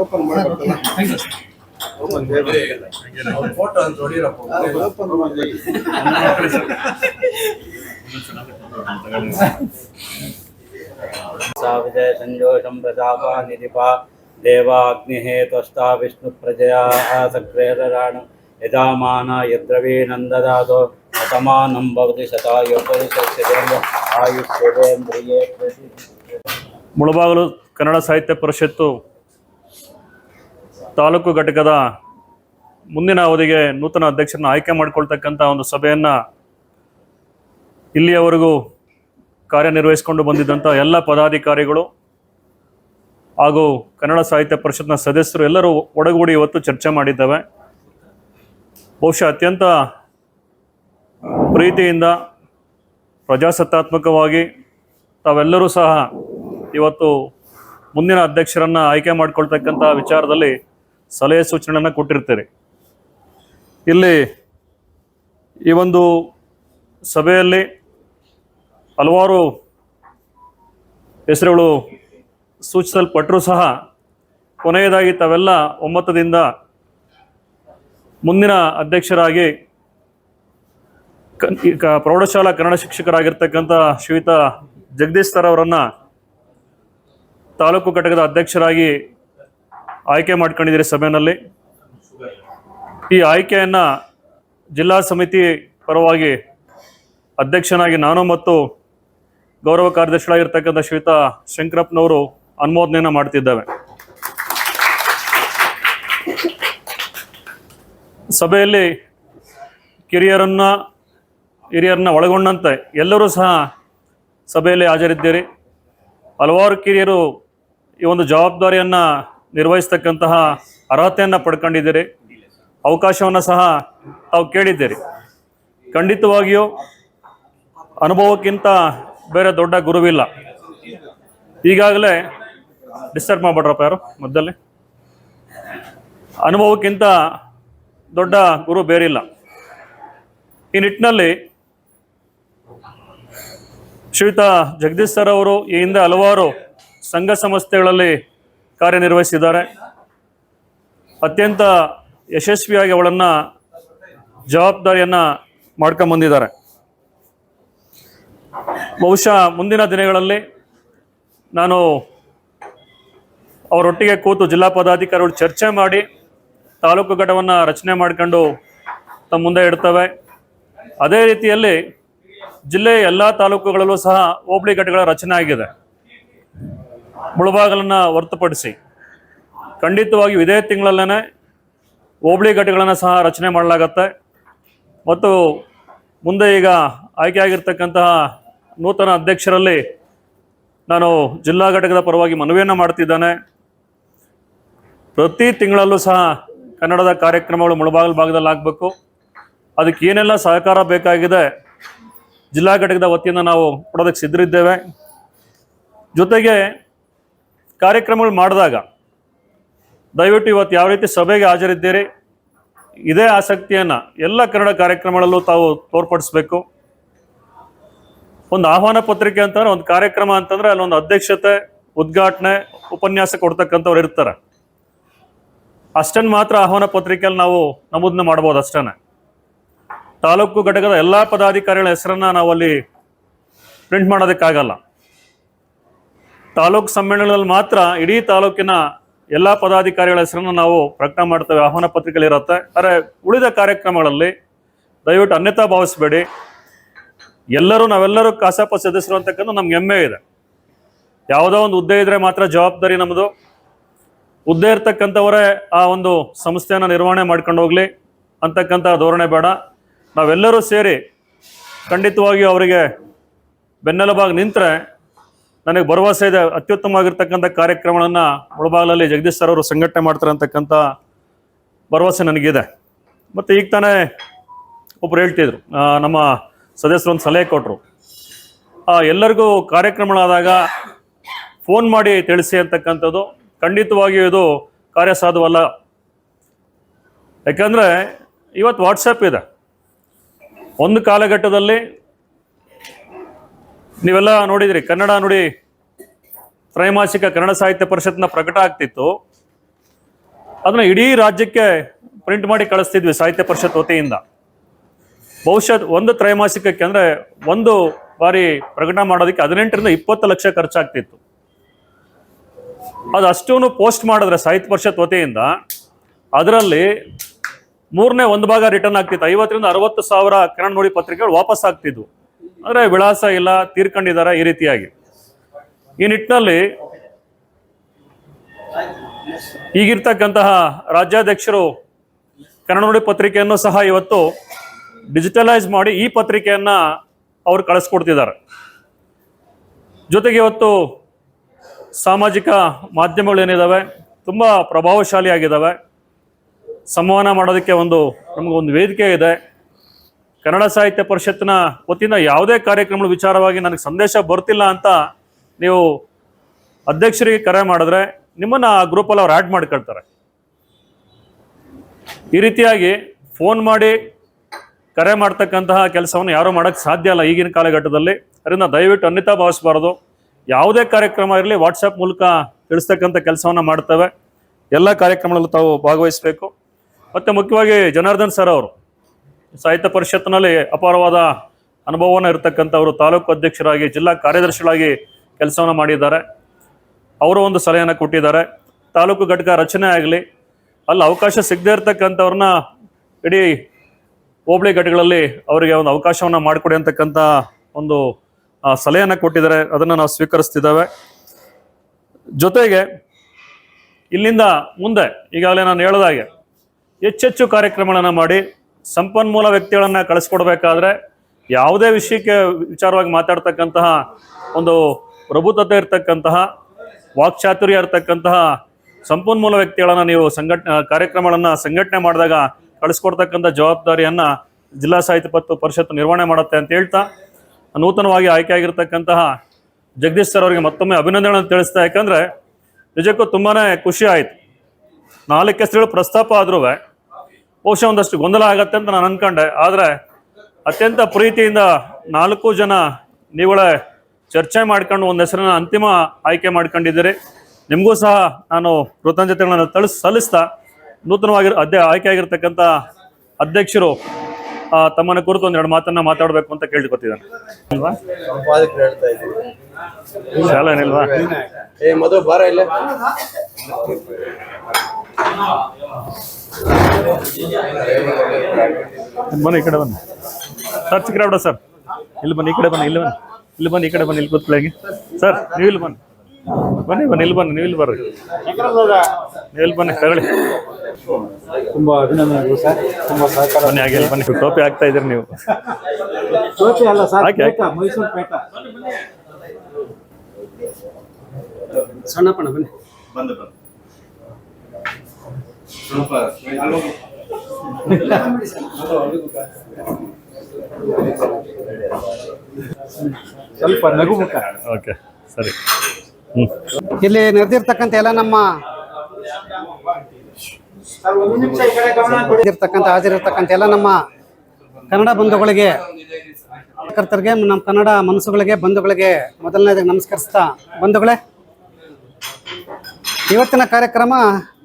Open ಮಾಡ್ಬೇಕಲ್ಲ photo ಅಂತ ಹೊಡಿರಪ್ಪ open ಮಾಡಿ सा विजय संजोषं प्रजापा निधिपा देवाग्निः त्वष्टा विष्णुप्रजया सक्रेदराण यजामान यद्रवीनन्ददातो ಶತಮಾನಂ ಭವತಿ ಮುಳಬಾಗಲು ಕನ್ನಡ ಸಾಹಿತ್ಯ ಪರಿಷತ್ತು ತಾಲೂಕು ಘಟಕದ ಮುಂದಿನ ಅವಧಿಗೆ ನೂತನ ಅಧ್ಯಕ್ಷರನ್ನು ಆಯ್ಕೆ ಮಾಡಿಕೊಳ್ತಕ್ಕಂಥ ಒಂದು ಸಭೆಯನ್ನು ಇಲ್ಲಿಯವರೆಗೂ ಕಾರ್ಯನಿರ್ವಹಿಸಿಕೊಂಡು ಬಂದಿದ್ದಂಥ ಎಲ್ಲ ಪದಾಧಿಕಾರಿಗಳು ಹಾಗೂ ಕನ್ನಡ ಸಾಹಿತ್ಯ ಪರಿಷತ್ನ ಸದಸ್ಯರು ಎಲ್ಲರೂ ಒಡಗೂಡಿ ಇವತ್ತು ಚರ್ಚೆ ಮಾಡಿದ್ದಾವೆ. ಬಹುಶಃ ಅತ್ಯಂತ ಪ್ರೀತಿಯಿಂದ, ಪ್ರಜಾಸತ್ತಾತ್ಮಕವಾಗಿ ತಾವೆಲ್ಲರೂ ಸಹ ಇವತ್ತು ಮುಂದಿನ ಅಧ್ಯಕ್ಷರನ್ನು ಆಯ್ಕೆ ಮಾಡಿಕೊಳ್ತಕ್ಕಂಥ ವಿಚಾರದಲ್ಲಿ ಸಲಹೆ ಸೂಚನೆಯನ್ನು ಕೊಟ್ಟಿರ್ತೀರಿ. ಇಲ್ಲಿ ಈ ಒಂದು ಸಭೆಯಲ್ಲಿ ಹಲವಾರು ಹೆಸರುಗಳು ಸೂಚಿಸಲ್ಪಟ್ಟರೂ ಸಹ ಕೊನೆಯದಾಗಿ ತಾವೆಲ್ಲ ಒಮ್ಮತದಿಂದ ಮುಂದಿನ ಅಧ್ಯಕ್ಷರಾಗಿ ಪ್ರೌಢಶಾಲಾ ಕನ್ನಡ ಶಿಕ್ಷಕರಾಗಿರ್ತಕ್ಕಂಥ ಶ್ರೀಯುತ ಜಗದೀಶ್ ಸರ್ ಅವರನ್ನ ತಾಲೂಕು ಘಟಕದ ಅಧ್ಯಕ್ಷರಾಗಿ ಆಯ್ಕೆ ಮಾಡ್ಕೊಂಡಿದ್ದೀರಿ ಸಭೆಯಲ್ಲಿ. ಈ ಆಯ್ಕೆಯನ್ನು ಜಿಲ್ಲಾ ಸಮಿತಿ ಪರವಾಗಿ ಅಧ್ಯಕ್ಷನಾಗಿ ನಾನು ಮತ್ತು ಗೌರವ ಕಾರ್ಯದರ್ಶಿಗಳಾಗಿರ್ತಕ್ಕಂಥ ಶ್ವೇತಾ ಶಂಕರಪ್ಪನವರು ಅನುಮೋದನೆಯನ್ನು ಮಾಡ್ತಿದ್ದೇವೆ. ಸಭೆಯಲ್ಲಿ ಕಿರಿಯರನ್ನ ಹಿರಿಯರನ್ನ ಒಳಗೊಂಡಂತೆ ಎಲ್ಲರೂ ಸಹ ಸಭೆಯಲ್ಲಿ ಹಾಜರಿದ್ದೀರಿ. ಹಲವಾರು ಕಿರಿಯರು ಈ ಒಂದು ಜವಾಬ್ದಾರಿಯನ್ನು ನಿರ್ವಹಿಸ್ತಕ್ಕಂತಹ ಅರ್ಹತೆಯನ್ನು ಪಡ್ಕೊಂಡಿದ್ದೀರಿ. ಅವಕಾಶವನ್ನು ಸಹ ತಾವು ಕೇಳಿದ್ದೀರಿ. ಖಂಡಿತವಾಗಿಯೂ ಅನುಭವಕ್ಕಿಂತ ಬೇರೆ ದೊಡ್ಡ ಗುರುವಿಲ್ಲ. ಈಗಾಗಲೇ ಡಿಸ್ಟರ್ಬ್ ಮಾಡ್ಬೇಡ್ರಪ್ಪ ಯಾರು? ಮಧ್ಯದಲ್ಲಿ ಅನುಭವಕ್ಕಿಂತ ದೊಡ್ಡ ಗುರು ಬೇರಿಲ್ಲ. ಈ ನಿಟ್ಟಿನಲ್ಲಿ ಶ್ರೀಯುತ ಜಗದೀಶ್ ಸರ್ ಅವರು ಈ ಹಿಂದೆ ಹಲವಾರು ಸಂಘ ಸಂಸ್ಥೆಗಳಲ್ಲಿ ಕಾರ್ಯನಿರ್ವಹಿಸಿದ್ದಾರೆ. ಅತ್ಯಂತ ಯಶಸ್ವಿಯಾಗಿ ಅವಳನ್ನು ಜವಾಬ್ದಾರಿಯನ್ನು ಮಾಡ್ಕೊಂಬಂದಿದ್ದಾರೆ ಬಹುಶಃ ಮುಂದಿನ ದಿನಗಳಲ್ಲಿ ನಾನು ಅವರೊಟ್ಟಿಗೆ ಕೂತು ಜಿಲ್ಲಾ ಪದಾಧಿಕಾರಿಗಳು ಚರ್ಚೆ ಮಾಡಿ ತಾಲೂಕು ಘಟವನ್ನು ರಚನೆ ಮಾಡ್ಕೊಂಡು ತಮ್ಮ ಮುಂದೆ ಇಡ್ತವೆ. ಅದೇ ರೀತಿಯಲ್ಲಿ ಜಿಲ್ಲೆಯ ಎಲ್ಲ ತಾಲೂಕುಗಳಲ್ಲೂ ಸಹ ಹೋಬಳಿ ಘಟಕಗಳ ರಚನೆ ಆಗಿದೆ. ಮುಳಬಾಗಲನ್ನು ಹೊರತುಪಡಿಸಿ ಖಂಡಿತವಾಗಿ ಇದೇ ತಿಂಗಳಲ್ಲೇ ಹೋಬಳಿ ಘಟಕಗಳನ್ನು ಸಹ ರಚನೆ ಮಾಡಲಾಗತ್ತೆ. ಮತ್ತು ಮುಂದೆ ಈಗ ಆಯ್ಕೆಯಾಗಿರ್ತಕ್ಕಂತಹ ನೂತನ ಅಧ್ಯಕ್ಷರಲ್ಲಿ ನಾನು ಜಿಲ್ಲಾ ಘಟಕದ ಪರವಾಗಿ ಮನವಿಯನ್ನು ಮಾಡ್ತಿದ್ದಾನೆ. ಪ್ರತಿ ತಿಂಗಳಲ್ಲೂ ಸಹ ಕನ್ನಡದ ಕಾರ್ಯಕ್ರಮಗಳು ಮುಳಬಾಗಲ ಭಾಗದಲ್ಲಿ ಆಗಬೇಕು ಅದಕ್ಕೆ ಏನೆಲ್ಲ ಸಹಕಾರ ಬೇಕಾಗಿದೆ ಜಿಲ್ಲಾ ಘಟಕದ ವತಿಯಿಂದ ನಾವು ಕೊಡೋದಕ್ಕೆ ಸಿದ್ಧರಿದ್ದೇವೆ ಜೊತೆಗೆ ಕಾರ್ಯಕ್ರಮಗಳು ಮಾಡಿದಾಗ ದಯವಿಟ್ಟು ಇವತ್ತು ಯಾವ ರೀತಿ ಸಭೆಗೆ ಹಾಜರಿದ್ದೀರಿ? ಇದೇ ಆಸಕ್ತಿಯನ್ನು ಎಲ್ಲ ಕನ್ನಡ ಕಾರ್ಯಕ್ರಮಗಳಲ್ಲೂ ತಾವು ತೋರ್ಪಡಿಸ್ಬೇಕು. ಒಂದು ಆಹ್ವಾನ ಪತ್ರಿಕೆ ಅಂತಂದ್ರೆ, ಒಂದು ಕಾರ್ಯಕ್ರಮ ಅಂತಂದ್ರೆ ಅಲ್ಲೊಂದು ಅಧ್ಯಕ್ಷತೆ, ಉದ್ಘಾಟನೆ, ಉಪನ್ಯಾಸ ಕೊಡ್ತಕ್ಕಂಥವ್ರು ಇರ್ತಾರೆ. ಅಷ್ಟನ್ನು ಮಾತ್ರ ಆಹ್ವಾನ ಪತ್ರಿಕೆಯಲ್ಲಿ ನಾವು ನಮೂದನೆ ಮಾಡ್ಬೋದು ಅಷ್ಟೇ ತಾಲೂಕು ಘಟಕದ ಎಲ್ಲ ಪದಾಧಿಕಾರಿಗಳ ಹೆಸರನ್ನ ನಾವು ಅಲ್ಲಿ ಪ್ರಿಂಟ್ ಮಾಡೋದಕ್ಕಾಗಲ್ಲ. ತಾಲೂಕು ಸಮ್ಮೇಳನದಲ್ಲಿ ಮಾತ್ರ ಇಡೀ ತಾಲೂಕಿನ ಎಲ್ಲ ಪದಾಧಿಕಾರಿಗಳ ಹೆಸರನ್ನು ನಾವು ಪ್ರಕಟ ಮಾಡ್ತೇವೆ. ಆಹ್ವಾನ ಪತ್ರಿಕೆಗಳಿರುತ್ತೆ ಆದರೆ ಉಳಿದ ಕಾರ್ಯಕ್ರಮಗಳಲ್ಲಿ ದಯವಿಟ್ಟು ಅನ್ಯತಾ ಭಾವಿಸಬೇಡಿ. ಎಲ್ಲರೂ ನಾವೆಲ್ಲರೂ ಕಸಾಪ ಸದಸ್ಯರು ಅಂತಕ್ಕಂಥ ನಮ್ಗೆ ಹೆಮ್ಮೆ ಇದೆ. ಯಾವುದೋ ಒಂದು ಹುದ್ದೆ ಇದ್ರೆ ಮಾತ್ರ ಜವಾಬ್ದಾರಿ ನಮ್ಮದು ಹುದ್ದೆ ಇರ್ತಕ್ಕಂಥವರೇ ಆ ಒಂದು ಸಂಸ್ಥೆಯನ್ನು ನಿರ್ವಹಣೆ ಮಾಡ್ಕೊಂಡು ಹೋಗ್ಲಿ ಅಂತಕ್ಕಂಥ ಧೋರಣೆ ಬೇಡ. ನಾವೆಲ್ಲರೂ ಸೇರಿ ಖಂಡಿತವಾಗಿಯೂ ಅವರಿಗೆ ಬೆನ್ನೆಲುಬಾಗಿ ನಿಂತರೆ ನನಗೆ ಭರವಸೆ ಇದೆ. ಅತ್ಯುತ್ತಮವಾಗಿರ್ತಕ್ಕಂಥ ಕಾರ್ಯಕ್ರಮಗಳನ್ನು ಮುಳಬಾಗಲಲ್ಲಿ ಜಗದೀಶ್ ಸರ್ ಅವರು ಸಂಘಟನೆ ಮಾಡ್ತಾರೆ ಅಂತಕ್ಕಂಥ ಭರವಸೆ ನನಗಿದೆ. ಮತ್ತು ಈಗ ತಾನೇ ಒಬ್ಬರು ಹೇಳ್ತಿದ್ರು ನಮ್ಮ ಸದಸ್ಯರು ಒಂದು ಸಲಹೆ ಕೊಟ್ಟರು ಎಲ್ಲರಿಗೂ ಕಾರ್ಯಕ್ರಮಗಳಾದಾಗ ಫೋನ್ ಮಾಡಿ ತಿಳಿಸಿ ಅಂತಕ್ಕಂಥದ್ದು. ಖಂಡಿತವಾಗಿಯೂ ಇದು ಕಾರ್ಯಸಾಧುವಲ್ಲ ಯಾಕಂದರೆ ಇವತ್ತು ವಾಟ್ಸಪ್ ಇದೆ. ಒಂದು ಕಾಲಘಟ್ಟದಲ್ಲಿ ನೀವೆಲ್ಲ ನೋಡಿದ್ರಿ, ಕನ್ನಡ ನುಡಿ ತ್ರೈಮಾಸಿಕ ಕನ್ನಡ ಸಾಹಿತ್ಯ ಪರಿಷತ್ನ ಪ್ರಕಟ ಆಗ್ತಿತ್ತು. ಅದನ್ನ ಇಡೀ ರಾಜ್ಯಕ್ಕೆ ಪ್ರಿಂಟ್ ಮಾಡಿ ಕಳಿಸ್ತಿದ್ವಿ ಸಾಹಿತ್ಯ ಪರಿಷತ್ ವತಿಯಿಂದ. ಬಹುಶಃ ಒಂದು ತ್ರೈಮಾಸಿಕಕ್ಕೆ ಅಂದ್ರೆ ಒಂದು ಬಾರಿ ಪ್ರಕಟ ಮಾಡೋದಕ್ಕೆ ಹದಿನೆಂಟರಿಂದ ಇಪ್ಪತ್ತು ಲಕ್ಷ ಖರ್ಚಾಗ್ತಿತ್ತು. ಅದು ಅಷ್ಟೂ ಪೋಸ್ಟ್ ಮಾಡಿದ್ರೆ ಸಾಹಿತ್ಯ ಪರಿಷತ್ ವತಿಯಿಂದ. ಅದರಲ್ಲಿ ಮೂರನೇ ಒಂದು ಭಾಗ ರಿಟರ್ನ್ ಆಗ್ತಿತ್ತು. ಐವತ್ತರಿಂದ ಅರವತ್ತು ಸಾವಿರ ಕನ್ನಡ ನುಡಿ ಪತ್ರಿಕೆಗಳು ವಾಪಸ್ ಆಗ್ತಿದ್ವು. ಅಂದರೆ ವಿಳಾಸ ಇಲ್ಲ, ತೀರ್ಕೊಂಡಿದ್ದಾರೆ ಈ ರೀತಿಯಾಗಿ. ಈ ನಿಟ್ಟಿನಲ್ಲಿ ಈಗಿರ್ತಕ್ಕಂತಹ ರಾಜ್ಯಾಧ್ಯಕ್ಷರು ಕನ್ನಡ ನುಡಿ ಪತ್ರಿಕೆಯನ್ನು ಸಹ ಇವತ್ತು ಡಿಜಿಟಲೈಸ್ ಮಾಡಿ ಈ ಪತ್ರಿಕೆಯನ್ನ ಅವರು ಕಳಿಸ್ಕೊಡ್ತಿದ್ದಾರೆ. ಜೊತೆಗೆ ಇವತ್ತು ಸಾಮಾಜಿಕ ಮಾಧ್ಯಮಗಳು ಏನಿದ್ದಾವೆ ತುಂಬ ಪ್ರಭಾವಶಾಲಿಯಾಗಿದ್ದಾವೆ ಸಂವಹನ ಮಾಡೋದಕ್ಕೆ ಒಂದು ನಮಗೊಂದು ವೇದಿಕೆ ಇದೆ. ಕನ್ನಡ ಸಾಹಿತ್ಯ ಪರಿಷತ್ತಿನ ವತಿಯಿಂದ ಯಾವುದೇ ಕಾರ್ಯಕ್ರಮಗಳ ವಿಚಾರವಾಗಿ ನನಗೆ ಸಂದೇಶ ಬರ್ತಿಲ್ಲ ಅಂತ ನೀವು ಅಧ್ಯಕ್ಷರಿಗೆ ಕರೆ ಮಾಡಿದ್ರೆ ನಿಮ್ಮನ್ನು ಆ ಗ್ರೂಪಲ್ಲಿ ಅವ್ರು ಆ್ಯಡ್ ಮಾಡ್ಕೊಳ್ತಾರೆ. ಈ ರೀತಿಯಾಗಿ ಫೋನ್ ಮಾಡಿ ಕರೆ ಮಾಡ್ತಕ್ಕಂತಹ ಕೆಲಸವನ್ನು ಯಾರೂ ಮಾಡೋಕ್ಕೆ ಸಾಧ್ಯ ಇಲ್ಲ ಈಗಿನ ಕಾಲಘಟ್ಟದಲ್ಲಿ. ಅದರಿಂದ ದಯವಿಟ್ಟು ಅನ್ಯತಾ ಭಾವಿಸಬಾರದು. ಯಾವುದೇ ಕಾರ್ಯಕ್ರಮ ಇರಲಿ ವಾಟ್ಸಪ್ ಮೂಲಕ ತಿಳಿಸ್ತಕ್ಕಂಥ ಕೆಲಸವನ್ನು ಮಾಡ್ತೇವೆ. ಎಲ್ಲ ಕಾರ್ಯಕ್ರಮಗಳಲ್ಲೂ ತಾವು ಭಾಗವಹಿಸಬೇಕು. ಮತ್ತು ಮುಖ್ಯವಾಗಿ ಜನಾರ್ದನ್ ಸರ್ ಅವರು. ಸಾಹಿತ್ಯ ಪರಿಷತ್ನಲ್ಲಿ ಅಪಾರವಾದ ಅನುಭವವನ್ನು ಇರತಕ್ಕಂಥವರು, ತಾಲೂಕು ಅಧ್ಯಕ್ಷರಾಗಿ, ಜಿಲ್ಲಾ ಕಾರ್ಯದರ್ಶಿಗಳಾಗಿ ಕೆಲಸವನ್ನು ಮಾಡಿದ್ದಾರೆ. ಅವರು ಒಂದು ಸಲಹೆಯನ್ನು ಕೊಟ್ಟಿದ್ದಾರೆ. ತಾಲೂಕು ಘಟಕ ರಚನೆ ಆಗಲಿ, ಅಲ್ಲಿ ಅವಕಾಶ ಸಿಗದೇ ಇರತಕ್ಕಂಥವ್ರನ್ನ ಇಡೀ ಹೋಬಳಿ ಘಟಕಗಳಲ್ಲಿ ಅವರಿಗೆ ಒಂದು ಅವಕಾಶವನ್ನು ಮಾಡಿಕೊಡಿ ಅಂತಕ್ಕಂಥ ಒಂದು ಸಲಹೆಯನ್ನು ಕೊಟ್ಟಿದ್ದಾರೆ. ಅದನ್ನು ನಾವು ಸ್ವೀಕರಿಸ್ತಿದ್ದೇವೆ. ಜೊತೆಗೆ ಇಲ್ಲಿಂದ ಮುಂದೆ, ಈಗಾಗಲೇ ನಾನು ಹೇಳಿದಾಗೆ ಹೆಚ್ಚೆಚ್ಚು ಕಾರ್ಯಕ್ರಮಗಳನ್ನು ಮಾಡಿ ಸಂಪನ್ಮೂಲ ವ್ಯಕ್ತಿಗಳನ್ನು ಕಳಿಸ್ಕೊಡ್ಬೇಕಾದ್ರೆ ಯಾವುದೇ ವಿಷಯಕ್ಕೆ ವಿಚಾರವಾಗಿ ಮಾತಾಡ್ತಕ್ಕಂತಹ ಒಂದು ಪ್ರಭುತ್ವತೆ ಇರತಕ್ಕಂತಹ, ವಾಕ್ಚಾತುರ್ಯ ಇರತಕ್ಕಂತಹ ಸಂಪನ್ಮೂಲ ವ್ಯಕ್ತಿಗಳನ್ನು ನೀವು ಸಂಘಟ, ಕಾರ್ಯಕ್ರಮಗಳನ್ನು ಸಂಘಟನೆ ಮಾಡಿದಾಗ ಕಳಿಸ್ಕೊಡ್ತಕ್ಕಂಥ ಜವಾಬ್ದಾರಿಯನ್ನು ಜಿಲ್ಲಾ ಸಾಹಿತ್ಯ ಪತ್ತು ಪರಿಷತ್ತು ನಿರ್ವಹಣೆ ಮಾಡುತ್ತೆ ಅಂತ ಹೇಳ್ತಾ, ನೂತನವಾಗಿ ಆಯ್ಕೆಯಾಗಿರ್ತಕ್ಕಂತಹ ಜಗದೀಶ್ ಸರ್ ಅವರಿಗೆ ಮತ್ತೊಮ್ಮೆ ಅಭಿನಂದನೆಗಳನ್ನು ತಿಳಿಸ್ತಾ ಯಾಕಂದರೆ ನಿಜಕ್ಕೂ ತುಂಬಾ ಖುಷಿ ಆಯಿತು. ನಾಲ್ಕು ಹೆಸರುಗಳು ಪ್ರಸ್ತಾಪ ಆದ್ರೂ ಬಹುಶಃ ಒಂದಷ್ಟು ಗೊಂದಲ ಆಗತ್ತೆ ಅಂತ ನಾನು ಅನ್ಕೊಂಡೆ. ಆದರೆ ಅತ್ಯಂತ ಪ್ರೀತಿಯಿಂದ ನಾಲ್ಕು ಜನ ನೀವುಗಳೇ ಚರ್ಚೆ ಮಾಡ್ಕೊಂಡು ಒಂದು ಹೆಸರನ್ನ ಅಂತಿಮ ಆಯ್ಕೆ ಮಾಡ್ಕೊಂಡಿದ್ದೀರಿ. ನಿಮಗೂ ಸಹ ನಾನು ಕೃತಜ್ಞತೆಗಳನ್ನು ತಳಿಸ್ ಸಲ್ಲಿಸ್ತಾ ನೂತನವಾಗಿ ಅಧ್ಯ ಆಯ್ಕೆ ಆಗಿರ್ತಕ್ಕಂಥ ಅಧ್ಯಕ್ಷರು ತಮ್ಮನ್ನ ಕುರಿತು ಒಂದೆರಡು ಮಾತನ್ನ ಮಾತಾಡಬೇಕು ಅಂತ ಕೇಳ್ಕೊತಿದ್ದಾನೆ. ಅಲ್ವಾ ಮಧು, ಬಾರ ಇಲ್ಲ. ಬನ್ನಿ ಈ ಕಡೆ ಬನ್ನಿ. ಸರ್ ಚಿಕ್ಕರೆ ಬಿಡ ಸರ್ ಇಲ್ಲಿ ಬನ್ನಿ ಈ ಕಡೆ ಬನ್ನಿ ಇಲ್ಲಿ ಬನ್ನಿ. ಇಲ್ಲಿ ಬನ್ನಿ ಈ ಕಡೆ ಬನ್ನಿ ಇಲ್ಲಿ ಕೂತ್ಕೊಳ್ಳಿ ಸರ್ ನೀವು ಇಲ್ಲಿ ಬನ್ನಿ. ಬನ್ನಿ ಬನ್ನಿ ಇಲ್ಲಿ ಬನ್ನಿ ನೀವು ಇಲ್ಲಿ ಬರ್ರಿ. ನೀವು ಇಲ್ಲಿ ಬನ್ನಿ ತಗೊಳ್ಳಿ. ತುಂಬ ಅಭಿನಂದನೆಗಳು ಸರ್ ತುಂಬಾ ಸಹಕಾರ. ಬನ್ನಿ ಆಗಿ ಬನ್ನಿ. ಟೋಪಿ ಆಗ್ತಾ ಇದ್ದೀರಿ ನೀವು. ಟೋಪಿ ಅಲ್ಲ ಸರ್ ಮೈಸೂರು ಪೇಟ ಸಣ್ಣಪ್ಪಣ ಬನ್ನಿ. ಸ್ವಲ್ಪ ನಗು ಮುಖ. ಓಕೆ ಸರಿ. ಇಲ್ಲಿ ನಡೆದಿರ್ತಕ್ಕಂಥ ಎಲ್ಲ ನಮ್ಮ ಇರ್ತಕ್ಕಂಥ ಹಾಜರಿರ್ತಕ್ಕಂಥ ಎಲ್ಲ ನಮ್ಮ ಕನ್ನಡ ಬಂಧುಗಳಿಗೆ ಕರ್ತರಿಗೆ ನಮ್ಮ ಕನ್ನಡ ಮನಸ್ಸುಗಳಿಗೆ ಬಂಧುಗಳಿಗೆ ಮೊದಲನೇದಾಗಿ ನಮಸ್ಕರಿಸ್ತಾ ಬಂಧುಗಳೇ ಇವತ್ತಿನ ಕಾರ್ಯಕ್ರಮ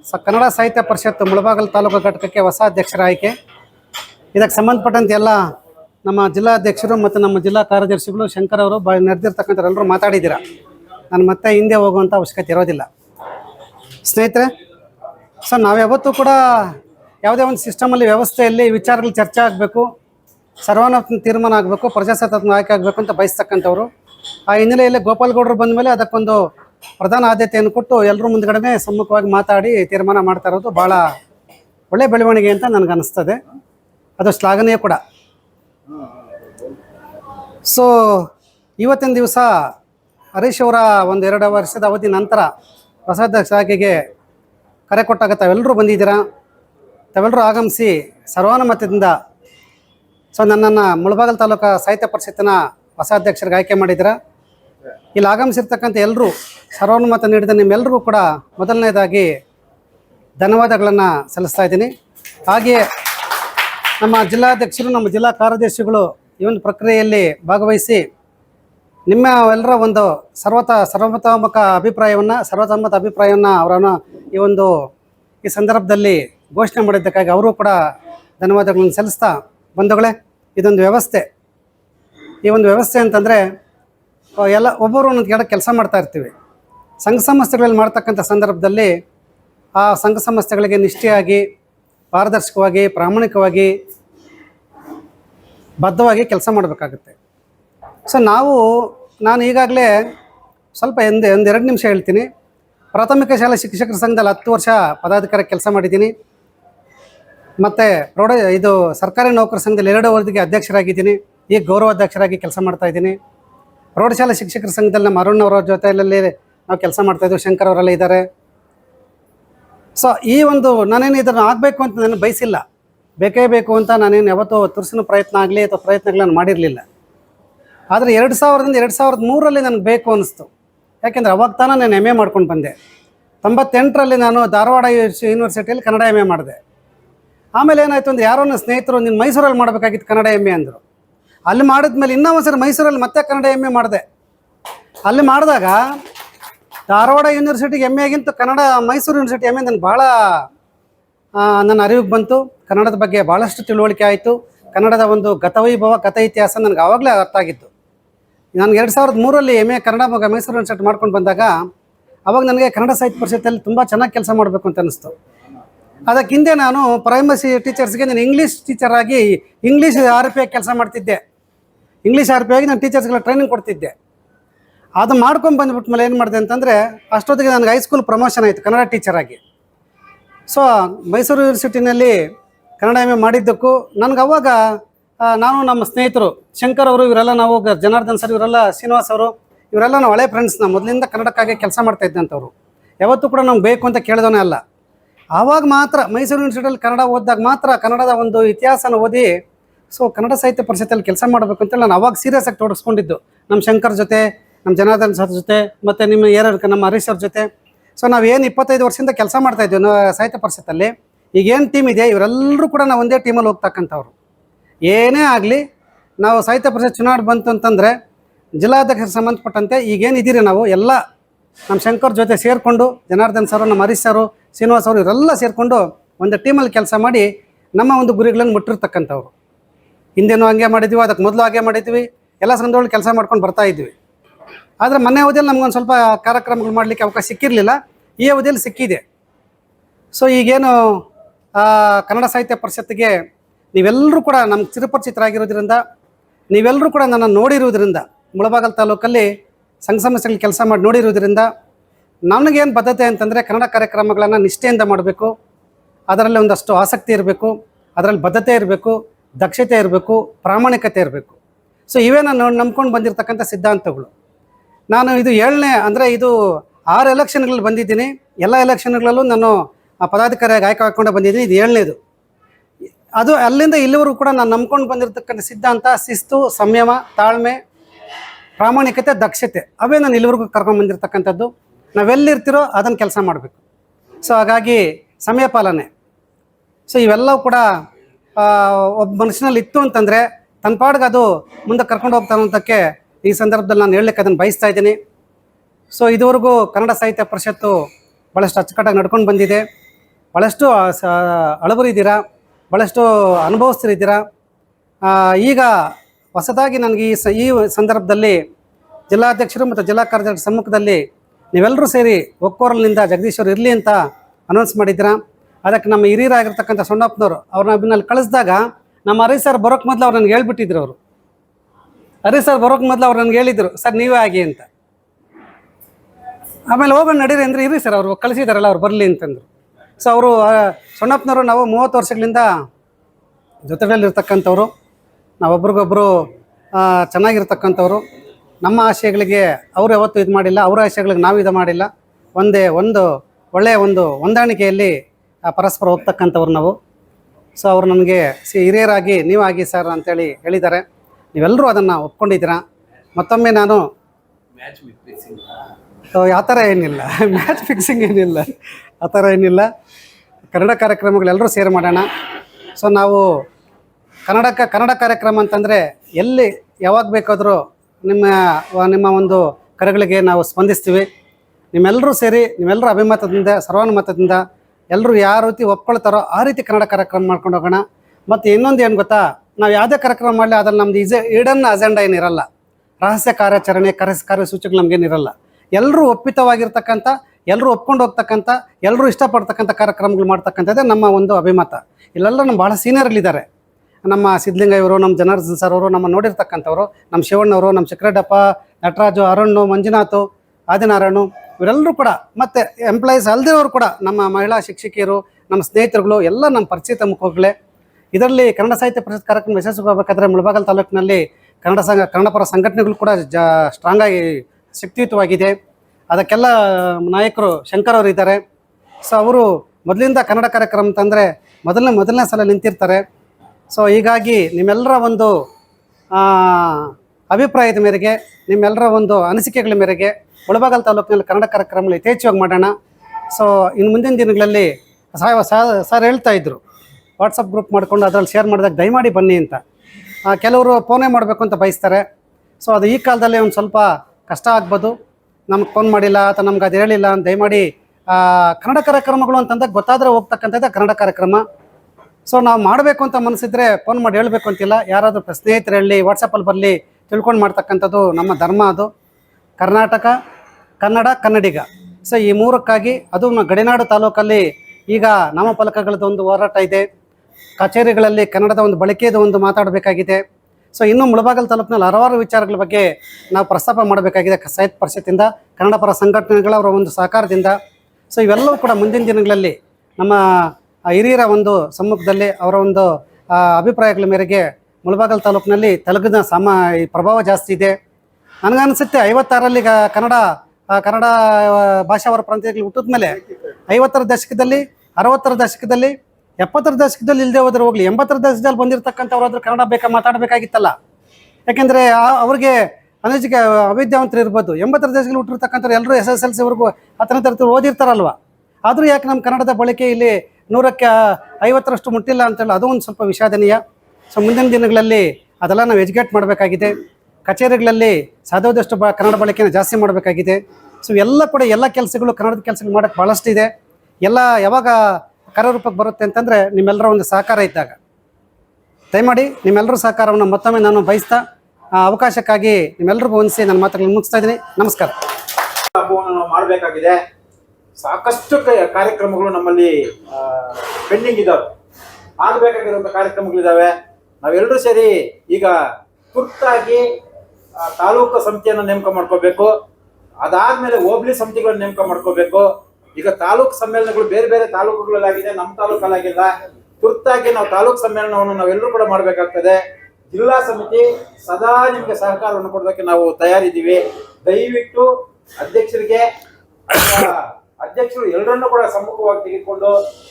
ಸ ಕನ್ನಡ ಸಾಹಿತ್ಯ ಪರಿಷತ್ ಮುಳಬಾಗಲ್ ತಾಲೂಕು ಘಟಕಕ್ಕೆ ಹೊಸ ಅಧ್ಯಕ್ಷರ ಆಯ್ಕೆ. ಇದಕ್ಕೆ ಸಂಬಂಧಪಟ್ಟಂತೆ ಎಲ್ಲ ನಮ್ಮ ಜಿಲ್ಲಾಧ್ಯಕ್ಷರು ಮತ್ತು ನಮ್ಮ ಜಿಲ್ಲಾ ಕಾರ್ಯದರ್ಶಿಗಳು ಶಂಕರ್ ಅವರು ಬ ನೆರೆದಿರ್ತಕ್ಕಂಥವ್ರೆಲ್ಲರೂ ಮಾತಾಡಿದ್ದೀರಾ. ನಾನು ಮತ್ತೆ ಹಿಂದೆ ಹೋಗುವಂಥ ಅವಶ್ಯಕತೆ ಇರೋದಿಲ್ಲ. ಸ್ನೇಹಿತರೆ ಸೊ ನಾವು ಯಾವತ್ತೂ ಕೂಡ ಯಾವುದೇ ಒಂದು ಸಿಸ್ಟಮಲ್ಲಿ, ವ್ಯವಸ್ಥೆಯಲ್ಲಿ ವಿಚಾರಗಳು ಚರ್ಚೆ ಆಗಬೇಕು, ಸರ್ವಾನುಮತ ತೀರ್ಮಾನ ಆಗಬೇಕು, ಪ್ರಜಾಸತ್ತಾತ್ಮಕ ಆಯ್ಕೆ ಆಗಬೇಕು ಅಂತ ಬಯಸ್ತಕ್ಕಂಥವ್ರು. ಆ ಹಿನ್ನೆಲೆಯಲ್ಲಿ ಗೋಪಾಲ್ಗೌಡರು ಬಂದ ಮೇಲೆ ಅದಕ್ಕೊಂದು ಪ್ರಧಾನ ಆದ್ಯತೆಯನ್ನು ಕೊಟ್ಟು ಎಲ್ಲರೂ ಮುಂದ್ಗಡೆ ಸಮ್ಮುಖವಾಗಿ ಮಾತಾಡಿ ತೀರ್ಮಾನ ಮಾಡ್ತಾ ಇರೋದು ಭಾಳ ಒಳ್ಳೆ ಬೆಳವಣಿಗೆ ಅಂತ ನನಗೆ ಅನಿಸ್ತದೆ ಅದು ಶ್ಲಾಘನೀಯ ಕೂಡ. ಸೊ ಇವತ್ತಿನ ದಿವಸ ಹರೀಶ್ ಅವರ ಒಂದು ಎರಡು ವರ್ಷದ ಅವಧಿ ನಂತರ ಹೊಸ ಆಯ್ಕೆಗೆ ಕರೆ ಕೊಟ್ಟಾಗ ತಾವೆಲ್ಲರೂ ಬಂದಿದ್ದೀರಾ? ತಾವೆಲ್ಲರೂ ಆಗಮಿಸಿ ಸರ್ವಾನುಮತದಿಂದ ಸೊ, ನನ್ನನ್ನು ಮುಳಬಾಗಲ್ ತಾಲೂಕು ಸಾಹಿತ್ಯ ಪರಿಷತ್ತಿನ ಹೊಸ ಅಧ್ಯಕ್ಷರಿಗೆ ಆಯ್ಕೆ ಮಾಡಿದ್ದೀರಾ? ಇಲ್ಲಿ ಆಗಮಿಸಿರ್ತಕ್ಕಂಥ ಎಲ್ಲರೂ ಸರ್ವಾನುಮತ ನೀಡಿದ ನಿಮ್ಮೆಲ್ಲರಿಗೂ ಕೂಡ ಮೊದಲನೇದಾಗಿ ಧನ್ಯವಾದಗಳನ್ನು ಸಲ್ಲಿಸ್ತಾ ಇದ್ದೀನಿ. ಹಾಗೆಯೇ ನಮ್ಮ ಜಿಲ್ಲಾಧ್ಯಕ್ಷರು, ನಮ್ಮ ಜಿಲ್ಲಾ ಕಾರ್ಯದರ್ಶಿಗಳು ಈ ಒಂದು ಪ್ರಕ್ರಿಯೆಯಲ್ಲಿ ಭಾಗವಹಿಸಿ ನಿಮ್ಮ ಎಲ್ಲರ ಒಂದು ಸರ್ವತ ಸರ್ವತೋಮುಖ ಅಭಿಪ್ರಾಯವನ್ನು ಸರ್ವತೋಮತ ಅಭಿಪ್ರಾಯವನ್ನು ಅವರನ್ನು ಈ ಒಂದು ಈ ಸಂದರ್ಭದಲ್ಲಿ ಘೋಷಣೆ ಮಾಡಿದ್ದಕ್ಕಾಗಿ ಅವರು ಕೂಡ ಧನ್ಯವಾದಗಳನ್ನು ಸಲ್ಲಿಸ್ತಾ ಬಂಧುಗಳೇ, ಇದೊಂದು ವ್ಯವಸ್ಥೆ. ಈ ಒಂದು ವ್ಯವಸ್ಥೆ ಅಂತಂದರೆ ಎಲ್ಲ ಒಬ್ಬರು ಒಂದೊಂದು ಕಡೆ ಕೆಲಸ ಮಾಡ್ತಾ ಇರ್ತೀವಿ. ಸಂಘ ಸಂಸ್ಥೆಗಳಲ್ಲಿ ಮಾಡ್ತಕ್ಕಂಥ ಸಂದರ್ಭದಲ್ಲಿ ಆ ಸಂಘ ಸಂಸ್ಥೆಗಳಿಗೆ ನಿಷ್ಠೆಯಾಗಿ, ಪಾರದರ್ಶಕವಾಗಿ, ಪ್ರಾಮಾಣಿಕವಾಗಿ ಬದ್ಧವಾಗಿ ಕೆಲಸ ಮಾಡಬೇಕಾಗುತ್ತೆ. ಸೊ ನಾವು, ನಾನು ಈಗಾಗಲೇ ಸ್ವಲ್ಪ ಒಂದು ಒಂದು ಎರಡು ನಿಮಿಷ ಹೇಳ್ತೀನಿ. ಪ್ರಾಥಮಿಕ ಶಾಲಾ ಶಿಕ್ಷಕರ ಸಂಘದಲ್ಲಿ ಹತ್ತು ವರ್ಷ ಪದಾಧಿಕಾರಿ ಕೆಲಸ ಮಾಡಿದ್ದೀನಿ. ಮತ್ತು ಪ್ರೌಢ, ಇದು ಸರ್ಕಾರಿ ನೌಕರ ಸಂಘದಲ್ಲಿ ಎರಡು ಅವಧಿಗೆ ಅಧ್ಯಕ್ಷರಾಗಿದ್ದೀನಿ. ಈಗ ಗೌರವಾಧ್ಯಕ್ಷರಾಗಿ ಕೆಲಸ ಮಾಡ್ತಾ ಇದ್ದೀನಿ. ಪ್ರೌಢಶಾಲಾ ಶಿಕ್ಷಕರ ಸಂಘದಲ್ಲಿ ನಮ್ಮ ಅರುಣ್ ಅವರ ಜೊತೆಯಲ್ಲಿ ನಾವು ಕೆಲಸ ಮಾಡ್ತಾಯಿದ್ವಿ ಶಂಕರ್ ಅವರೆಲ್ಲ ಇದ್ದಾರೆ. ಸೊ ಈ ಒಂದು ನಾನೇನು ಇದನ್ನು ಆಗಬೇಕು ಅಂತ ನಾನು ಬಯಸಿಲ್ಲ. ಬೇಕೇ ಬೇಕು ಅಂತ ನಾನೇನು ಯಾವತ್ತೂ ತುರ್ಸಿನ ಪ್ರಯತ್ನ ಆಗಲಿ ಅಥವಾ ಪ್ರಯತ್ನಗಳನ್ನು ಮಾಡಿರಲಿಲ್ಲ. ಆದರೆ ಎರಡು ಸಾವಿರದಿಂದ ಎರಡು ಸಾವಿರದ ಮೂರರಲ್ಲಿ ನನಗೆ ಬೇಕು ಅನ್ನಿಸ್ತು. ಯಾಕೆಂದರೆ ಅವಾಗ ತಾನೇ ನಾನು ಎಂ ಎ ಮಾಡ್ಕೊಂಡು ಬಂದೆ. ತೊಂಬತ್ತೆಂಟರಲ್ಲಿ ನಾನು ಧಾರವಾಡ ಯೂನಿವರ್ಸಿಟಿಯಲ್ಲಿ ಕನ್ನಡ ಎಂ ಎ ಮಾಡಿದೆ. ಆಮೇಲೆ ಏನಾಯಿತು ಅಂದರೆ ಯಾರೋ ನನ್ನ ಸ್ನೇಹಿತರು ನಿನ್ನ ಮೈಸೂರಲ್ಲಿ ಮಾಡಬೇಕಾಗಿತ್ತು ಕನ್ನಡ ಎಂ ಎ ಅಂದರು. ಅಲ್ಲಿ ಮಾಡಿದ್ಮೇಲೆ ಇನ್ನೂ ಒಂದ್ಸರಿ ಮೈಸೂರಲ್ಲಿ ಮತ್ತೆ ಕನ್ನಡ ಎಂ ಎ ಮಾಡಿದೆ. ಅಲ್ಲಿ ಮಾಡಿದಾಗ ಧಾರವಾಡ ಯೂನಿವರ್ಸಿಟಿಗೆ M ಎಗಿಂತ Kannada Mysuru university M A ನನಗೆ ಭಾಳ ನನ್ನ ಅರಿವಿಗೆ ಬಂತು. ಕನ್ನಡದ ಬಗ್ಗೆ ಭಾಳಷ್ಟು ತಿಳುವಳಿಕೆ ಆಯಿತು. ಕನ್ನಡದ ಒಂದು ಗತವೈಭವ, ಗತ ಇತಿಹಾಸ ನನಗೆ ಆವಾಗಲೇ ಅರ್ಥ ಆಗಿತ್ತು. ನಾನು ಎರಡು ಸಾವಿರದ ಮೂರಲ್ಲಿ ಎಂ ಎ ಕನ್ನಡ ಮಗ ಮೈಸೂರು ಯೂನಿವರ್ಸಿಟಿ ಮಾಡ್ಕೊಂಡು ಬಂದಾಗ ಅವಾಗ ನನಗೆ ಕನ್ನಡ ಸಾಹಿತ್ಯ ಪರಿಷತ್ತಲ್ಲಿ ತುಂಬ ಚೆನ್ನಾಗಿ ಕೆಲಸ ಮಾಡಬೇಕು ಅಂತ ಅನ್ನಿಸ್ತು ಅದಕ್ಕಿಂದೆ ನಾನು ಪ್ರೈಮರಿ ಟೀಚರ್ಸ್ಗೆ ನಾನು ಇಂಗ್ಲೀಷ್ ಟೀಚರ್ ಆಗಿ ಇಂಗ್ಲೀಷ್ ಆರ್ ಪಿ ಕೆಲಸ ಮಾಡ್ತಿದ್ದೆ. ಇಂಗ್ಲೀಷ್ ಆರ್ ಆಗಿ ನಾನು ಟೀಚರ್ಸ್ಗೆಲ್ಲ ಟ್ರೈನಿಂಗ್ ಕೊಡ್ತಿದ್ದೆ. ಅದು ಮಾಡ್ಕೊಂಡು ಬಂದ್ಬಿಟ್ಟ ಮೇಲೆ ಏನು ಮಾಡಿದೆ ಅಂತಂದರೆ, ಅಷ್ಟೊತ್ತಿಗೆ ನನಗೆ ಹೈಸ್ಕೂಲ್ ಪ್ರಮೋಷನ್ ಆಯಿತು, ಕನ್ನಡ ಟೀಚರ್ ಆಗಿ. ಸೊ ಮೈಸೂರು ಯೂನಿವರ್ಸಿಟಿನಲ್ಲಿ ಕನ್ನಡ ಎಂ ಎ ಮಾಡಿದ್ದಕ್ಕೂ ನನಗೆ ಅವಾಗ ನಾನು ನಮ್ಮ ಸ್ನೇಹಿತರು ಶಂಕರ್ ಅವರು, ಇವರೆಲ್ಲ ನಾವು ಜನಾರ್ದನ್ ಸರ್ ಇವರೆಲ್ಲ, ಶ್ರೀನಿವಾಸ್ ಅವರು, ಇವರೆಲ್ಲ ನಾವು ಹಳೆ ಫ್ರೆಂಡ್ಸ್ ನಾವು ಮೊದಲಿಂದ ಕನ್ನಡಕ್ಕಾಗಿ ಕೆಲಸ ಮಾಡ್ತಾ ಇದ್ದಂಥವ್ರು. ಯಾವತ್ತೂ ಕೂಡ ನಮ್ಗೆ ಬೇಕು ಅಂತ ಕೇಳಿದವನೇ ಅಲ್ಲ. ಆವಾಗ ಮಾತ್ರ ಮೈಸೂರು ಯೂನಿವರ್ಸಿಟಿಯಲ್ಲಿ ಕನ್ನಡ ಓದಿದಾಗ ಮಾತ್ರ ಕನ್ನಡದ ಒಂದು ಇತಿಹಾಸನ ಓದಿ ಸೊ ಕನ್ನಡ ಸಾಹಿತ್ಯ ಪರಿಷತ್ತಲ್ಲಿ ಕೆಲಸ ಮಾಡಬೇಕು ಅಂತೇಳಿ ನಾನು ಅವಾಗ ಸೀರಿಯಸ್ ಆಗಿ ತೊಡಗಿಸ್ಕೊಂಡಿದ್ದು ನಮ್ಮ ಶಂಕರ್ ಜೊತೆ ನಮ್ಮ ಜನಾರ್ದನ್ ಸರ್ ಜೊತೆ, ಮತ್ತು ನಿಮ್ಮ ಏರರ್ ನಮ್ಮ ಹರೀಶ್ ಅವ್ರ ಜೊತೆ. ಸೊ ಏನು ಇಪ್ಪತ್ತೈದು ವರ್ಷದಿಂದ ಕೆಲಸ ಮಾಡ್ತಾ ಇದ್ದೀವಿ ನಾವು ಸಾಹಿತ್ಯ ಪರಿಷತ್ತಲ್ಲಿ. ಈಗೇನು ಟೀಮ್ ಇದೆ ಇವರೆಲ್ಲರೂ ಕೂಡ ನಾವು ಒಂದೇ ಟೀಮಲ್ಲಿ ಹೋಗ್ತಕ್ಕಂಥವ್ರು. ಏನೇ ಆಗಲಿ, ನಾವು ಸಾಹಿತ್ಯ ಪರಿಷತ್ ಚುನಾವಣೆ ಬಂತು ಅಂತಂದರೆ ಜಿಲ್ಲಾಧ್ಯಕ್ಷರಿಗೆ ಸಂಬಂಧಪಟ್ಟಂತೆ ಈಗೇನಿದ್ದೀರಿ ನಾವು? ಎಲ್ಲ ನಮ್ಮ ಶಂಕರ್ ಜೊತೆ ಸೇರಿಕೊಂಡು, ಜನಾರ್ದನ್ ಸರು ನಮ್ಮ ಹರೀಶ್ ಸರು ಶ್ರೀನಿವಾಸ್ ಅವರು ಇವರೆಲ್ಲ ಸೇರಿಕೊಂಡು ಒಂದು ಟೀಮಲ್ಲಿ ಕೆಲಸ ಮಾಡಿ ನಮ್ಮ ಒಂದು ಗುರಿಗಳನ್ನು ಮುಟ್ಟಿರ್ತಕ್ಕಂಥವ್ರು. ಹಿಂದೆನೂ ಹಂಗೆ ಮಾಡಿದ್ವಿ, ಅದಕ್ಕೆ ಮೊದಲು ಹಾಗೆ ಮಾಡಿದ್ವಿ. ಎಲ್ಲ ಸಂಘದೊಳಗೆ ಕೆಲಸ ಮಾಡ್ಕೊಂಡು ಬರ್ತಾ ಇದ್ವಿ. ಆದರೆ ಮೊನ್ನೆ ಅವಧಿಯಲ್ಲಿ ನಮಗೊಂದು ಸ್ವಲ್ಪ ಕಾರ್ಯಕ್ರಮಗಳು ಮಾಡಲಿಕ್ಕೆ ಅವಕಾಶ ಸಿಕ್ಕಿರಲಿಲ್ಲ. ಈ ಅವಧಿಯಲ್ಲಿ ಸಿಕ್ಕಿದೆ. ಸೊ ಈಗೇನು ಕನ್ನಡ ಸಾಹಿತ್ಯ ಪರಿಷತ್ತಿಗೆ ನೀವೆಲ್ಲರೂ ಕೂಡ ನಮ್ಮ ಚಿರಪರಿಚಿತರಾಗಿರೋದ್ರಿಂದ, ನೀವೆಲ್ಲರೂ ಕೂಡ ನನ್ನ ನೋಡಿರುವುದರಿಂದ ಮುಳಬಾಗಲ್ ತಾಲೂಕಲ್ಲಿ ಸಂಘ ಸಮಸ್ಯೆಗಳಲ್ಲಿ ಕೆಲಸ ಮಾಡಿ ನೋಡಿರುವುದರಿಂದ ನನಗೇನು ಬದ್ಧತೆ ಅಂತಂದರೆ ಕನ್ನಡ ಕಾರ್ಯಕ್ರಮಗಳನ್ನು ನಿಷ್ಠೆಯಿಂದ ಮಾಡಬೇಕು. ಅದರಲ್ಲಿ ಒಂದಷ್ಟು ಆಸಕ್ತಿ ಇರಬೇಕು. ಅದರಲ್ಲಿ ಬದ್ಧತೆ ಇರಬೇಕು. ದಕ್ಷತೆ ಇರಬೇಕು, ಪ್ರಾಮಾಣಿಕತೆ ಇರಬೇಕು. ಸೊ ಇವೇ ನಾನು ನಂಬ್ಕೊಂಡು ಬಂದಿರತಕ್ಕಂಥ ಸಿದ್ಧಾಂತಗಳು. ನಾನು ಇದು ಏಳನೇ, ಅಂದರೆ ಇದು ಆರು ಎಲೆಕ್ಷನ್ಗಳಲ್ಲಿ ಬಂದಿದ್ದೀನಿ. ಎಲ್ಲ ಎಲೆಕ್ಷನ್ಗಳಲ್ಲೂ ನಾನು ಪದಾಧಿಕಾರಿಯಾಗಿ ಆಯ್ಕೆ ಹಾಕ್ಕೊಂಡು ಬಂದಿದ್ದೀನಿ. ಇದು ಏಳನೇದು. ಅದು ಅಲ್ಲಿಂದ ಇಲ್ಲಿವರೆಗೂ ಕೂಡ ನಾನು ನಂಬ್ಕೊಂಡು ಬಂದಿರತಕ್ಕಂಥ ಸಿದ್ಧಾಂತ, ಶಿಸ್ತು, ಸಂಯಮ, ತಾಳ್ಮೆ, ಪ್ರಾಮಾಣಿಕತೆ, ದಕ್ಷತೆ, ಅವೇ ನಾನು ಇಲ್ಲಿವರೆಗೂ ಕರ್ಕೊಂಡು ಬಂದಿರತಕ್ಕಂಥದ್ದು. ನಾವೆಲ್ಲಿರ್ತೀರೋ ಅದನ್ನು ಕೆಲಸ ಮಾಡಬೇಕು. ಸೊ ಹಾಗಾಗಿ ಸಮಯ ಪಾಲನೆ. ಸೊ ಇವೆಲ್ಲವೂ ಕೂಡ ಒಬ್ಬ ಮನಸ್ಸಿನಲ್ಲಿ ಇತ್ತು ಅಂತಂದರೆ ತನ್ನ ಪಾಡ್ಗೆ ಅದು ಮುಂದೆ ಕರ್ಕೊಂಡು ಹೋಗ್ತಾನಂತಕ್ಕೆ ಈ ಸಂದರ್ಭದಲ್ಲಿ ನಾನು ಹೇಳಲಿಕ್ಕೆ ಅದನ್ನು ಬಯಸ್ತಾ ಇದ್ದೀನಿ. ಸೊ ಇದುವರೆಗೂ ಕನ್ನಡ ಸಾಹಿತ್ಯ ಪರಿಷತ್ತು ಭಾಳಷ್ಟು ಅಚ್ಚುಕಟ್ಟಾಗಿ ನಡ್ಕೊಂಡು ಬಂದಿದೆ. ಭಾಳಷ್ಟು ಅಳಬರಿದ್ದೀರಾ ಭಾಳಷ್ಟು ಅನುಭವಿಸ್ತಿರಿದ್ದೀರಾ ಈಗ ಹೊಸದಾಗಿ ನನಗೆ ಈ ಸ, ಈ ಸಂದರ್ಭದಲ್ಲಿ ಜಿಲ್ಲಾಧ್ಯಕ್ಷರು ಮತ್ತು ಜಿಲ್ಲಾ ಕಾರ್ಯದರ್ಶಿ ಸಮ್ಮುಖದಲ್ಲಿ ನೀವೆಲ್ಲರೂ ಸೇರಿ ಒಕ್ಕೋರಲ್ನಿಂದ ಜಗದೀಶ್ವರ್ ಇರಲಿ ಅಂತ ಅನೌನ್ಸ್ ಮಾಡಿದ್ದೀರಾ? ಅದಕ್ಕೆ ನಮ್ಮ ಹಿರಿಯರಾಗಿರ್ತಕ್ಕಂಥ ಸೊಣ್ಣಪ್ಪನವರು ಅವ್ರನ್ನ ಅಭಿನಲ್ಲಿ ಕಳಿಸಿದಾಗ ನಮ್ಮ ಹರಿ ಸರ್ ಬರೋಕ್ಕೆ ಮೊದಲು ಅವ್ರು ನನಗೆ ಹೇಳ್ಬಿಟ್ಟಿದ್ರು ಅವರು. ಹರಿ ಸರ್ ಬರೋಕ್ಕೆ ಮೊದಲು ಅವ್ರು ನನಗೆ ಹೇಳಿದರು, ಸರ್, ನೀವೇ ಆಗಿ ಅಂತ. ಆಮೇಲೆ ಹೋಗಿ ನಡೀರಿ ಅಂದರೆ ಇರಿ ಸರ್, ಅವರು ಕಳಿಸಿದಾರಲ್ಲ, ಅವ್ರು ಬರಲಿ ಅಂತಂದರು. ಸೊ ಅವರು ಸೊಣ್ಣಪ್ಪನವರು ನಾವು ಮೂವತ್ತು ವರ್ಷಗಳಿಂದ ಜೊತೆಗಳಲ್ಲಿರ್ತಕ್ಕಂಥವ್ರು. ನಾವೊಬ್ರಿಗೊಬ್ಬರು ಚೆನ್ನಾಗಿರ್ತಕ್ಕಂಥವ್ರು. ನಮ್ಮ ಆಶಯಗಳಿಗೆ ಅವರು ಯಾವತ್ತೂ ಇದು ಮಾಡಿಲ್ಲ, ಅವರ ಆಶಯಗಳಿಗೆ ನಾವು ಇದು ಮಾಡಿಲ್ಲ. ಒಂದೇ ಒಂದು ಒಳ್ಳೆಯ ಒಂದು ಹೊಂದಾಣಿಕೆಯಲ್ಲಿ ಪರಸ್ಪರ ಹೋಗ್ತಕ್ಕಂಥವ್ರು ನಾವು. ಸೊ ಅವರು ನನಗೆ ಸಿ, ಹಿರಿಯರಾಗಿ ನೀವಾಗಿ ಸರ್ ಅಂತೇಳಿ ಹೇಳಿದ್ದಾರೆ. ನೀವೆಲ್ಲರೂ ಅದನ್ನು ಒಪ್ಕೊಂಡಿದ್ದೀರಾ? ಮತ್ತೊಮ್ಮೆ ನಾನು ಆ ಥರ ಏನಿಲ್ಲ. ಮ್ಯಾಚ್ ಫಿಕ್ಸಿಂಗ್ ಏನಿಲ್ಲ. ಆ ಥರ ಏನಿಲ್ಲ. ಕನ್ನಡ ಕಾರ್ಯಕ್ರಮಗಳೆಲ್ಲರೂ ಸೇರ್ ಮಾಡೋಣ. ಸೊ ನಾವು ಕನ್ನಡಕ್ಕೆ ಕನ್ನಡ ಕಾರ್ಯಕ್ರಮ ಅಂತಂದರೆ ಎಲ್ಲಿ ಯಾವಾಗ ಬೇಕಾದರೂ ನಿಮ್ಮ ನಿಮ್ಮ ಒಂದು ಕರೆಗಳಿಗೆ ನಾವು ಸ್ಪಂದಿಸ್ತೀವಿ. ನಿಮ್ಮೆಲ್ಲರೂ ಸೇರಿ ನಿಮ್ಮೆಲ್ಲರ ಅಭಿಮತದಿಂದ, ಸರ್ವಾನುಮತದಿಂದ ಎಲ್ಲರೂ ಯಾವ ರೀತಿ ಒಪ್ಕೊಳ್ತಾರೋ ಆ ರೀತಿ ಕನ್ನಡ ಕಾರ್ಯಕ್ರಮ ಮಾಡ್ಕೊಂಡು ಹೋಗೋಣ. ಮತ್ತು ಇನ್ನೊಂದು ಏನು ಗೊತ್ತಾ? ನಾವು ಯಾವುದೇ ಕಾರ್ಯಕ್ರಮ ಮಾಡಲಿ, ಅದ್ರಲ್ಲಿ ನಮ್ದು ಇಜೆ ಇಡನ್ ಅಜೆಂಡಾ ಏನಿರಲ್ಲ ರಹಸ್ಯ ಕಾರ್ಯಾಚರಣೆ, ಕಾರ್ಯ ಕಾರ್ಯಸೂಚಿಗಳು ನಮಗೇನಿರಲ್ಲ ಎಲ್ಲರೂ ಒಪ್ಪಿತವಾಗಿರ್ತಕ್ಕಂಥ ಎಲ್ಲರೂ ಒಪ್ಕೊಂಡು ಹೋಗ್ತಕ್ಕಂಥ ಎಲ್ಲರೂ ಇಷ್ಟಪಡ್ತಕ್ಕಂಥ ಕಾರ್ಯಕ್ರಮಗಳು ಮಾಡ್ತಕ್ಕಂಥದ್ದೇ ನಮ್ಮ ಒಂದು ಅಭಿಮತ. ಇಲ್ಲೆಲ್ಲ ನಮ್ಮ ಭಾಳ ಸೀನಿಯರ್ಗಳಿದ್ದಾರೆ ನಮ್ಮ ಸಿದ್ದಲಿಂಗಯ್ಯವರು ನಮ್ಮ ಜನಾರ್ದನ್ ಸರ್ ಅವರು, ನಮ್ಮ ನೋಡಿರ್ತಕ್ಕಂಥವ್ರು, ನಮ್ಮ ಶಿವಣ್ಣವರು, ನಮ್ಮ ಶಿಖರಡ್ಡಪ್ಪ, ನಟರಾಜು, ಅರುಣ್, ಮಂಜುನಾಥು, ಆದಿನಾರಾಯಣು ಇವರೆಲ್ಲರೂ ಕೂಡ ಮತ್ತು ಎಂಪ್ಲಾಯೀಸ್ ಅಲ್ದಿರೋರು ಕೂಡ ನಮ್ಮ ಮಹಿಳಾ ಶಿಕ್ಷಕಿಯರು, ನಮ್ಮ ಸ್ನೇಹಿತರುಗಳು, ಎಲ್ಲ ನಮ್ಮ ಪರಿಚಿತ ಮುಖಗಳೇ. ಇದರಲ್ಲಿ ಕನ್ನಡ ಸಾಹಿತ್ಯ ಪರಿಷತ್ ಕಾರ್ಯಕ್ರಮ ಯಶಸ್ವಿಯಾಗಬೇಕಾದ್ರೆ ಮುಳಬಾಗಲ್ ತಾಲೂಕಿನಲ್ಲಿ ಕನ್ನಡ ಸಂಘ ಕನ್ನಡ ಪರ ಸಂಘಟನೆಗಳು ಕೂಡ ಜ ಸ್ಟ್ರಾಂಗ್ ಆಗಿ ಶಕ್ತಿಯುತವಾಗಿದೆ. ಅದಕ್ಕೆಲ್ಲ ನಾಯಕರು ಶಂಕರ್ ಅವರು ಇದ್ದಾರೆ. ಸೊ ಅವರು ಮೊದಲಿಂದ ಕನ್ನಡ ಕಾರ್ಯಕ್ರಮ ಅಂತಂದರೆ ಮೊದಲನೇ ಮೊದಲನೇ ಸಲ ನಿಂತಿರ್ತಾರೆ. ಸೊ ಹೀಗಾಗಿ ನಿಮ್ಮೆಲ್ಲರ ಒಂದು ಅಭಿಪ್ರಾಯದ ಮೇರೆಗೆ, ನಿಮ್ಮೆಲ್ಲರ ಒಂದು ಅನಿಸಿಕೆಗಳ ಮೇರೆಗೆ ಮುಳಬಾಗಲ್ ತಾಲೂಕಿನಲ್ಲಿ ಕನ್ನಡ ಕಾರ್ಯಕ್ರಮಗಳು ಯಥೇಚ್ಛವಾಗಿ ಮಾಡೋಣ. ಸೊ ಇನ್ನು ಮುಂದಿನ ದಿನಗಳಲ್ಲಿ ಸರ್ ಹೇಳ್ತಾ ಇದ್ರು. ವಾಟ್ಸಪ್ ಗ್ರೂಪ್ ಮಾಡ್ಕೊಂಡು ಅದರಲ್ಲಿ ಶೇರ್ ಮಾಡಿದಾಗ ದಯಮಾಡಿ ಬನ್ನಿ ಅಂತ. ಕೆಲವರು ಫೋನೇ ಮಾಡಬೇಕು ಅಂತ ಬಯಸ್ತಾರೆ. ಸೊ ಅದು ಈ ಕಾಲದಲ್ಲಿ ಒಂದು ಸ್ವಲ್ಪ ಕಷ್ಟ ಆಗ್ಬೋದು. ನಮ್ಗೆ ಫೋನ್ ಮಾಡಿಲ್ಲ ಅಥವಾ ನಮ್ಗೆ ಅದು ಹೇಳಿಲ್ಲ ಅಂತ ದಯಮಾಡಿ ಕನ್ನಡ ಕಾರ್ಯಕ್ರಮಗಳು ಅಂತಂದಾಗ ಗೊತ್ತಾದರೆ ಹೋಗ್ತಕ್ಕಂಥದ್ದು ಕನ್ನಡ ಕಾರ್ಯಕ್ರಮ. ಸೊ ನಾವು ಮಾಡಬೇಕು ಅಂತ ಮನಸ್ಸಿದ್ರೆ ಫೋನ್ ಮಾಡಿ ಹೇಳಬೇಕು ಅಂತಿಲ್ಲ. ಯಾರಾದರೂ ಸ್ನೇಹಿತರು ಹೇಳಿ ವಾಟ್ಸಪ್ಪಲ್ಲಿ ಬರಲಿ, ತಿಳ್ಕೊಂಡು ಮಾಡ್ತಕ್ಕಂಥದ್ದು ನಮ್ಮ ಧರ್ಮ ಅದು. ಕರ್ನಾಟಕ ಕನ್ನಡ ಕನ್ನಡಿಗ. ಸೊ ಈ ಮೂರಕ್ಕಾಗಿ ಅದು ಗಡಿನಾಡು ತಾಲೂಕಲ್ಲಿ ಈಗ ನಾಮಫಲಕಗಳದ್ದು ಒಂದು ಹೋರಾಟ ಇದೆ. ಕಚೇರಿಗಳಲ್ಲಿ ಕನ್ನಡದ ಒಂದು ಬಳಕೆಯದು ಒಂದು ಮಾತಾಡಬೇಕಾಗಿದೆ. ಸೊ ಇನ್ನು ಮುಳಬಾಗಲ್ ತಾಲೂಕಿನಲ್ಲಿ ಹಲವಾರು ವಿಚಾರಗಳ ಬಗ್ಗೆ ನಾವು ಪ್ರಸ್ತಾಪ ಮಾಡಬೇಕಾಗಿದೆ ಸಾಹಿತ್ಯ ಪರಿಷತ್ತಿಂದ, ಕನ್ನಡ ಪರ ಸಂಘಟನೆಗಳ ಅವರ ಒಂದು ಸಹಕಾರದಿಂದ. ಸೊ ಇವೆಲ್ಲವೂ ಕೂಡ ಮುಂದಿನ ದಿನಗಳಲ್ಲಿ ನಮ್ಮ ಹಿರಿಯರ ಒಂದು ಸಮ್ಮುಖದಲ್ಲಿ ಅವರ ಒಂದು ಅಭಿಪ್ರಾಯಗಳ ಮೇರೆಗೆ ಮುಳಬಾಗಲ್ ತಾಲೂಕಿನಲ್ಲಿ ತೆಲುಗಿನ ಸಮ, ಪ್ರಭಾವ ಜಾಸ್ತಿ ಇದೆ. ನನಗನ್ಸುತ್ತೆ ಐವತ್ತಾರಲ್ಲಿ ಕನ್ನಡ ಕನ್ನಡ ಭಾಷಾವರ ಪ್ರಾಂತ್ಯಗಳು ಹುಟ್ಟಿದ ಮೇಲೆ ಐವತ್ತರ ದಶಕದಲ್ಲಿ, ಅರವತ್ತರ ದಶಕದಲ್ಲಿ, ಎಪ್ಪತ್ತರ ದಶಕದಲ್ಲಿ ಇಲ್ಲದೆ ಹೋದ್ರೆ ಹೋಗ್ಲಿ, ಎಂಬತ್ತರ ದಶಕದಲ್ಲಿ ಬಂದಿರತಕ್ಕಂಥವ್ರಾದ್ರೂ ಕನ್ನಡ ಬೇಕಾ ಮಾತಾಡಬೇಕಾಗಿತ್ತಲ್ಲ. ಯಾಕೆಂದರೆ ಅವ್ರಿಗೆ ಅನಜಿಕ ಅವಿದ್ಯಾವಂತರು ಇರ್ಬೋದು. ಎಂಬತ್ತರ ದಶಕದಲ್ಲಿ ಹುಟ್ಟಿರ್ತಕ್ಕಂಥವ್ರು ಎಲ್ಲರೂ ಎಸ್ ಎಸ್ ಎಲ್ ಸಿವರೆಗೂ ಹತ್ತನೇ ತರಗತಿ ಓದಿರ್ತಾರಲ್ವ? ಆದರೂ ಯಾಕೆ ನಮ್ಮ ಕನ್ನಡದ ಬಳಕೆ ಇಲ್ಲಿ ನೂರಕ್ಕೆ ಐವತ್ತರಷ್ಟು ಮುಟ್ಟಿಲ್ಲ ಅಂತೇಳಿ ಅದು ಒಂದು ಸ್ವಲ್ಪ ವಿಷಾದನೀಯ. ಸೊ ಮುಂದಿನ ದಿನಗಳಲ್ಲಿ ಅದೆಲ್ಲ ನಾವು ಎಜುಕೇಟ್ ಮಾಡಬೇಕಾಗಿದೆ. ಕಚೇರಿಗಳಲ್ಲಿ ಸಾಧ್ಯವಾದಷ್ಟು ಬ ಕನ್ನಡ ಬಳಕೆನ ಜಾಸ್ತಿ ಮಾಡಬೇಕಾಗಿದೆ. ಸೊ ಎಲ್ಲ ಕೂಡ ಎಲ್ಲ ಕೆಲಸಗಳು ಕನ್ನಡದ ಕೆಲಸಗಳು ಮಾಡೋಕ್ಕೆ ಭಾಳಷ್ಟು ಇದೆ ಎಲ್ಲ ಯಾವಾಗ ಕಾರ್ಯರೂಪಕ್ಕೆ ಬರುತ್ತೆ ಅಂತಂದರೆ ನಿಮ್ಮೆಲ್ಲರ ಒಂದು ಸಹಕಾರ ಇದ್ದಾಗ. ದಯಮಾಡಿ ನಿಮ್ಮೆಲ್ಲರ ಸಹಕಾರವನ್ನು ಮತ್ತೊಮ್ಮೆ ನಾನು ಬಯಸ್ತಾ, ಆ, ಅವಕಾಶಕ್ಕಾಗಿ ನಿಮ್ಮೆಲ್ಲರಿಗೂ ಹೊಂದಿಸಿ ನನ್ನ ಮಾತುಗಳನ್ನು ಮುಗಿಸ್ತಾ ಇದ್ದೀನಿ. ನಮಸ್ಕಾರ. ಮಾಡಬೇಕಾಗಿದೆ. ಸಾಕಷ್ಟು ಕಾರ್ಯಕ್ರಮಗಳು ನಮ್ಮಲ್ಲಿ ಪೆಂಡಿಂಗ್ ಇದ್ದಾವೆ ಆಗಬೇಕಾಗಿರುವಂಥ ಕಾರ್ಯಕ್ರಮಗಳಿದ್ದಾವೆ ನಾವೆಲ್ಲರೂ ಸೇರಿ ಈಗ ತುರ್ತಾಗಿ ತಾಲೂಕು ಸಮಿತಿಯನ್ನು ನೇಮಕ ಮಾಡ್ಕೋಬೇಕು. ಅದಾದ್ಮೇಲೆ ಹೋಬಳಿ ಸಮಿತಿಗಳನ್ನ ನೇಮಕ ಮಾಡ್ಕೋಬೇಕು. ಈಗ ತಾಲೂಕು ಸಮ್ಮೇಳನಗಳು ಬೇರೆ ಬೇರೆ ತಾಲೂಕುಗಳಲ್ಲಾಗಿದೆ ನಮ್ಮ ತಾಲೂಕಲ್ಲಾಗಿಲ್ಲ. ತುರ್ತಾಗಿ ನಾವು ತಾಲೂಕು ಸಮ್ಮೇಳನವನ್ನು ನಾವೆಲ್ಲರೂ ಕೂಡ ಮಾಡಬೇಕಾಗ್ತದೆ. ಜಿಲ್ಲಾ ಸಮಿತಿ ಸದಾ ನಿಮಗೆ ಸಹಕಾರವನ್ನು ಕೊಡೋದಕ್ಕೆ ನಾವು ತಯಾರಿದ್ದೀವಿ. ದಯವಿಟ್ಟು ಅಧ್ಯಕ್ಷರಿಗೆ, ಅಧ್ಯಕ್ಷರು ಎಲ್ಲರನ್ನೂ ಕೂಡ ಸಮ್ಮುಖವಾಗಿ ತೆಗೆದುಕೊಂಡು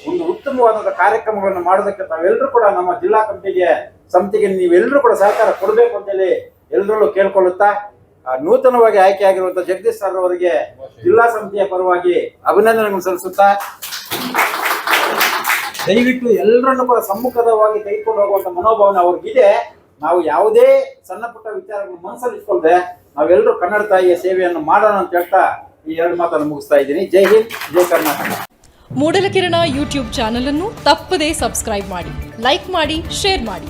ಒಂದು ಉತ್ತಮವಾದಂಥ ಕಾರ್ಯಕ್ರಮಗಳನ್ನು ಮಾಡೋದಕ್ಕೆ ತಾವೆಲ್ಲರೂ ಕೂಡ ನಮ್ಮ ಜಿಲ್ಲಾ ಕಮಿಟಿಗೆ, ಸಮಿತಿಗೆ ನೀವೆಲ್ಲರೂ ಕೂಡ ಸಹಕಾರ ಕೊಡಬೇಕು ಅಂತೇಳಿ ಎಲ್ಲರಲ್ಲೂ ಕೇಳ್ಕೊಳ್ಳುತ್ತಾ ನೂತನವಾಗಿ ಆಯ್ಕೆಯಾಗಿರುವಂತ ಜಗದೀಶ್ ಸರ್ ಅವರಿಗೆ ಜಿಲ್ಲಾ ಸಮಿತಿಯ ಪರವಾಗಿ ಅಭಿನಂದನೆಗಳನ್ನು ಸಲ್ಲಿಸುತ್ತಾ, ದಯವಿಟ್ಟು ಎಲ್ಲರನ್ನು ಕೂಡ ಸಮ್ಮುಖದವಾಗಿ ತೆಗೆದುಕೊಂಡು ಹೋಗುವಂತ ಮನೋಭಾವನೆ ಅವ್ರಿಗಿದೆ. ನಾವು ಯಾವುದೇ ಸಣ್ಣ ಪುಟ್ಟ ವಿಚಾರಗಳನ್ನು ಮನಸ್ಸಲ್ಲಿ ನಾವೆಲ್ಲರೂ ಕನ್ನಡ ತಾಯಿಯ ಸೇವೆಯನ್ನು ಮಾಡೋಣ ಅಂತ ಹೇಳ್ತಾ ಈ ಎರಡು ಮಾತನ್ನು ಮುಗಿಸ್ತಾ ಇದ್ದೀನಿ. ಜೈ ಹಿಂದ್, ಜೈ ಕರ್ನಾಟಕ. ಮೂಡಲಕಿರಣ ಯೂಟ್ಯೂಬ್ ಚಾನಲ್ ಅನ್ನು ತಪ್ಪದೇ ಸಬ್ಸ್ಕ್ರೈಬ್ ಮಾಡಿ, ಲೈಕ್ ಮಾಡಿ, ಶೇರ್ ಮಾಡಿ.